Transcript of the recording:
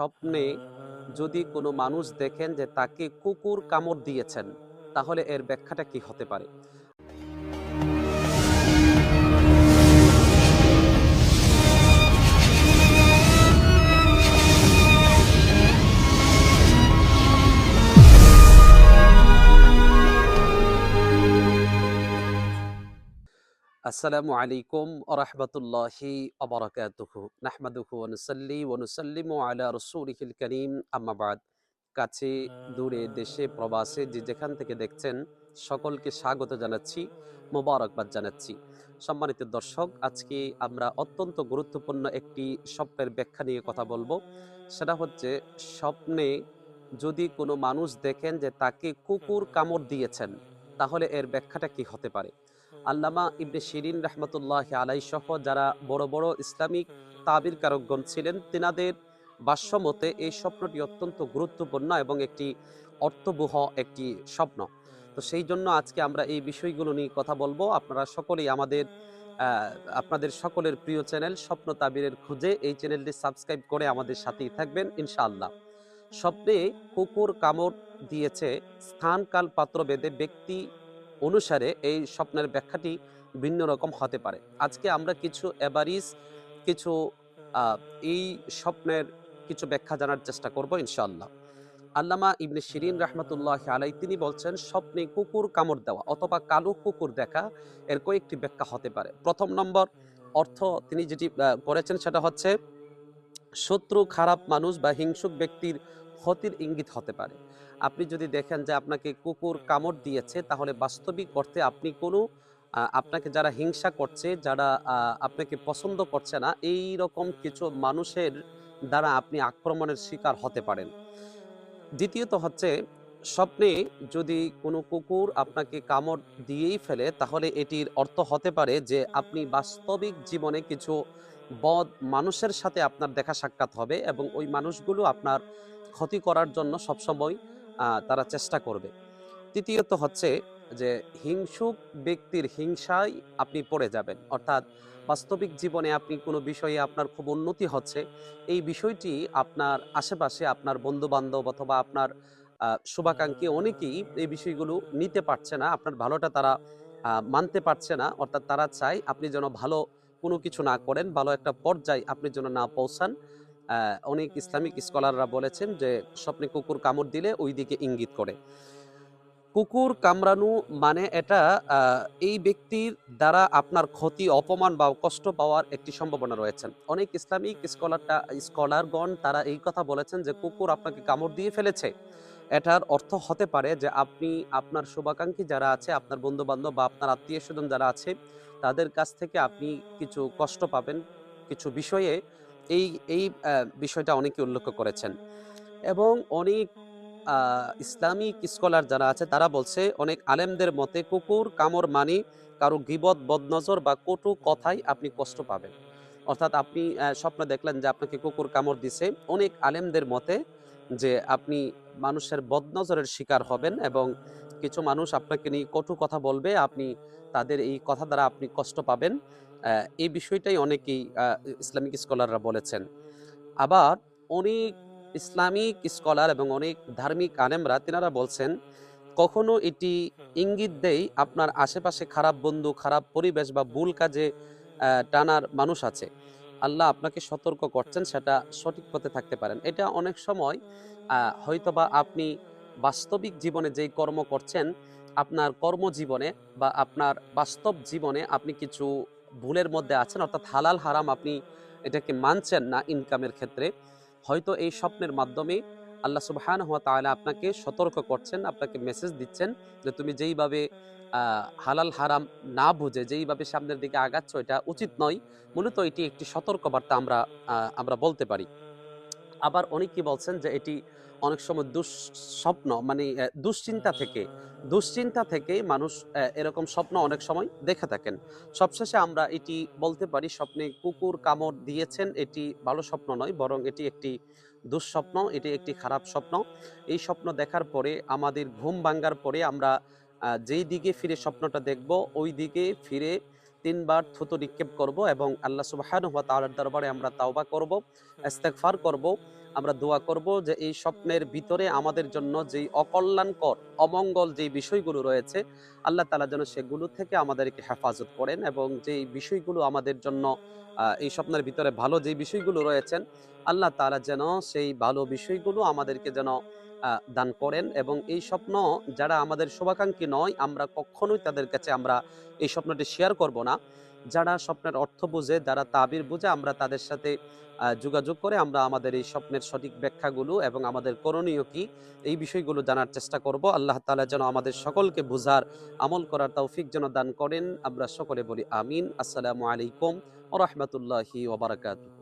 স্বপ্নে যদি কোনো মানুষ দেখেন যে তাকে কুকুর কামড় দিয়েছেন, তাহলে এর ব্যাখ্যাটা কি হতে পারে? আসসালামু আলাইকুম ওরহমতুল্লাহি অবরাকাতুহু নাহমাদুহু ওয়ানুসাল্লি ওয়ানুসাল্লিমু আলা রাসূলিহিল কারীম। আম্মা বাদ। কাছে, দূরে, দেশে, প্রবাসে যে যেখান থেকে দেখছেন, সকলকে স্বাগত জানাচ্ছি, মোবারকবাদ জানাচ্ছি। সম্মানিত দর্শক, আজকে আমরা অত্যন্ত গুরুত্বপূর্ণ একটি স্বপ্নের ব্যাখ্যা নিয়ে কথা বলব। সেটা হচ্ছে, স্বপ্নে যদি কোনো মানুষ দেখেন যে তাকে কুকুর কামড় দিয়েছেন, তাহলে এর ব্যাখ্যাটা কি হতে পারে? আল্লামা ইবনে শিরিন রহমতুল্লাহ আলাই সহ যারা বড় বড় ইসলামিক তাবির কারকগণ ছিলেন তেনাদের ভাষ্যমতে এই স্বপ্নটি অত্যন্ত গুরুত্বপূর্ণ এবং একটি অর্থবহ একটি স্বপ্ন। তো সেই জন্য আজকে আমরা এই বিষয়গুলো নিয়ে কথা বলব। আপনারা সকলেই আমাদের আহ, আপনাদের সকলের প্রিয় চ্যানেল স্বপ্ন তাবিরের খুঁজে এই চ্যানেলটি সাবস্ক্রাইব করে আমাদের সাথেই থাকবেন ইনশাআল্লাহ। স্বপ্নে কুকুর কামড় দিয়েছে স্থান কাল পাত্র বেদে ব্যক্তি অনুসারে এই স্বপ্নের ব্যাখ্যাটি ভিন্ন রকম হতে পারে। আজকে আমরা কিছু এভারিজ, কিছু এই স্বপ্নের কিছু ব্যাখ্যা জানার চেষ্টা করব ইনশাআল্লাহ। আল্লামা ইবনে শিরিন রহমতুল্লাহ আলাই তিনি বলছেন, স্বপ্নে কুকুর কামড় দেওয়া অথবা কালো কুকুর দেখা এর কয়েকটি ব্যাখ্যা হতে পারে। প্রথম নম্বর অর্থ তিনি যেটি করেছেন সেটা হচ্ছে, শত্রু, খারাপ মানুষ বা হিংসুক ব্যক্তির ক্ষতির ইঙ্গিত হতে পারে। আপনি যদি দেখেন যে আপনাকে কুকুর কামড় দিয়েছে, তাহলে বাস্তবিক অর্থে আপনি কোনো আপনাকে যারা হিংসা করছে, যারা আপনাকে পছন্দ করছে না, এই রকম কিছু মানুষের দ্বারা আপনি আক্রমণের শিকার হতে পারেন। দ্বিতীয়ত হচ্ছে, স্বপ্নে যদি কোনো কুকুর আপনাকে কামড় দিয়েই ফেলে, তাহলে এটির অর্থ হতে পারে যে আপনি বাস্তবিক জীবনে কিছু বদ মানুষের সাথে আপনার দেখা সাক্ষাৎ হবে এবং ওই মানুষগুলো আপনার ক্ষতি করার জন্য সবসময় তারা চেষ্টা করবে। তৃতীয়ত হচ্ছে যে, হিংসুক ব্যক্তির হিংসায় আপনি পড়ে যাবেন। অর্থাৎ বাস্তবিক জীবনে আপনি কোনো বিষয়ে আপনার খুব উন্নতি হচ্ছে, এই বিষয়টি আপনার আশেপাশে আপনার বন্ধু বান্ধব অথবা আপনার শুভাকাঙ্ক্ষী অনেকেই এই বিষয়গুলো নিতে পারছে না, আপনার ভালোটা তারা মানতে পারছে না। অর্থাৎ তারা চায় আপনি যেন ভালো কোনো কিছু না করেন, ভালো একটা পর্যায়ে আপনি যেন না পৌঁছান। অনেক ইসলামিক স্কলাররা বলেছেন যে স্বপ্নে কুকুর কামড় দিলে ওই দিকে ইঙ্গিত করে। কুকুর কামড়ানো মানে এটা এই ব্যক্তির দ্বারা আপনার ক্ষতি অপমান বা কষ্ট পাওয়ার একটি সম্ভাবনা রয়েছে। অনেক ইসলামিক স্কলারটা স্কলারগণ তারা এই কথা বলেছেন যে কুকুর আপনাকে কামড় দিয়ে ফেলেছে। এটার অর্থ হতে পারে যে আপনি আপনার শুভাকাঙ্ক্ষী যারা আছে আপনার বন্ধু বান্ধব বা আপনার আত্মীয় স্বজন যারা আছে তাদের কাছ থেকে আপনি কিছু কষ্ট পাবেন কিছু বিষয়ে এই এই বিষয়টা অনেকে উল্লেখ করেছেন। এবং অনেক ইসলামিক স্কলার যারা আছে, তারা বলছে, অনেক আলেমদের মতে কুকুর, কামড়, মানি কারও গিবত, বদনজর বা কটু কথাই আপনি কষ্ট পাবেন। অর্থাৎ আপনি স্বপ্ন দেখলেন যে আপনাকে কুকুর কামড় দিছে। অনেক আলেমদের মতে যে আপনি মানুষের বদনজরের শিকার হবেন এবং কিছু মানুষ আপনাকে নিয়ে কটু কথা বলবে, আপনি তাদের এই কথা দ্বারা আপনি কষ্ট পাবেন। এই বিষয়টাই অনেকেই ইসলামিক স্কলাররা বলেছেন। আবার অনেক ইসলামিক স্কলার এবং অনেক ধার্মিক আলেমরা তেনারা বলছেন, কখনো এটি ইঙ্গিত দেয় আপনার আশেপাশে খারাপ বন্ধু, খারাপ পরিবেশ বা ভুল কাজে টানার মানুষ আছে। আল্লাহ আপনাকে সতর্ক করছেন, সেটা সঠিক পথে থাকতে পারেন। এটা অনেক সময় হয়তোবা আপনি বাস্তবিক জীবনে যেই কর্ম করছেন, আপনার কর্মজীবনে বা আপনার বাস্তব জীবনে আপনি কিছু ভুলের মধ্যে আছেন, অর্থাৎ হালাল হারাম আপনি এটাকে মানছেন না ইনকামের ক্ষেত্রে, হয়তো এই স্বপ্নের মাধ্যমে আল্লাহ সুবহান হওয়া তাহলে আপনাকে সতর্ক করছেন, আপনাকে মেসেজ দিচ্ছেন যে তুমি যেইভাবে হালাল হারাম না বুঝে, যেইভাবে সামনের দিকে আগাচ্ছ, এটা উচিত নয়। মূলত এটি একটি সতর্কবার্তা আমরা আমরা বলতে পারি। আবার অনেকে বলছেন যে এটি অনেক সময় দুঃস্বপ্ন মানে দুশ্চিন্তা থেকে। দুশ্চিন্তা থেকে মানুষ এরকম স্বপ্ন অনেক সময় দেখে থাকেন। সবশেষে আমরা এটি বলতে পারি, স্বপ্নে কুকুর কামড় দিয়েছেন এটি ভালো স্বপ্ন নয়, বরং এটি একটি দুঃস্বপ্ন, এটি একটি খারাপ স্বপ্ন। এই স্বপ্ন দেখার পরে, আমাদের ঘুম ভাঙ্গার পরে আমরা যেই দিকে ফিরে স্বপ্নটা দেখব, ওই দিকে ফিরে তিনবার থুতু নিক্ষেপ করব এবং আল্লাহ সুবহানাহু ওয়া তাআলার দরবারে আমরা তাওবা করব ইস্তেগফার করব আমরা দোয়া করব যে এই স্বপ্নের ভিতরে আমাদের জন্য যেই অকল্যাণকর অমঙ্গল যেই বিষয়গুলো রয়েছে আল্লাহ তালা যেন সেগুলো থেকে আমাদেরকে হেফাজত করেন এবং যেই বিষয়গুলো আমাদের জন্য এই স্বপ্নের ভিতরে ভালো যেই বিষয়গুলো রয়েছেন আল্লাহ তালা যেন সেই ভালো বিষয়গুলো আমাদেরকে যেন দান করেন এবং এই স্বপ্ন যারা আমাদের শুভাকাঙ্ক্ষী নয়, আমরা কখনোই তাদের কাছে আমরা এই স্বপ্নটি শেয়ার করব না। যারা স্বপ্নের অর্থ বুঝে, যারা তাবির বুঝে, আমরা তাদের সাথে যোগাযোগ করে আমরা আমাদের এই স্বপ্নের সঠিক ব্যাখ্যাগুলো এবং আমাদের করণীয় কি, এই বিষয়গুলো জানার চেষ্টা করব। আল্লাহ তালা যেন আমাদের সকলকে বুঝার, আমল করার তৌফিক যেন দান করেন। আমরা সকলে বলি আমিন। আসসালামু আলাইকুম ও রহমতুল্লাহি ওবরাকাতুহ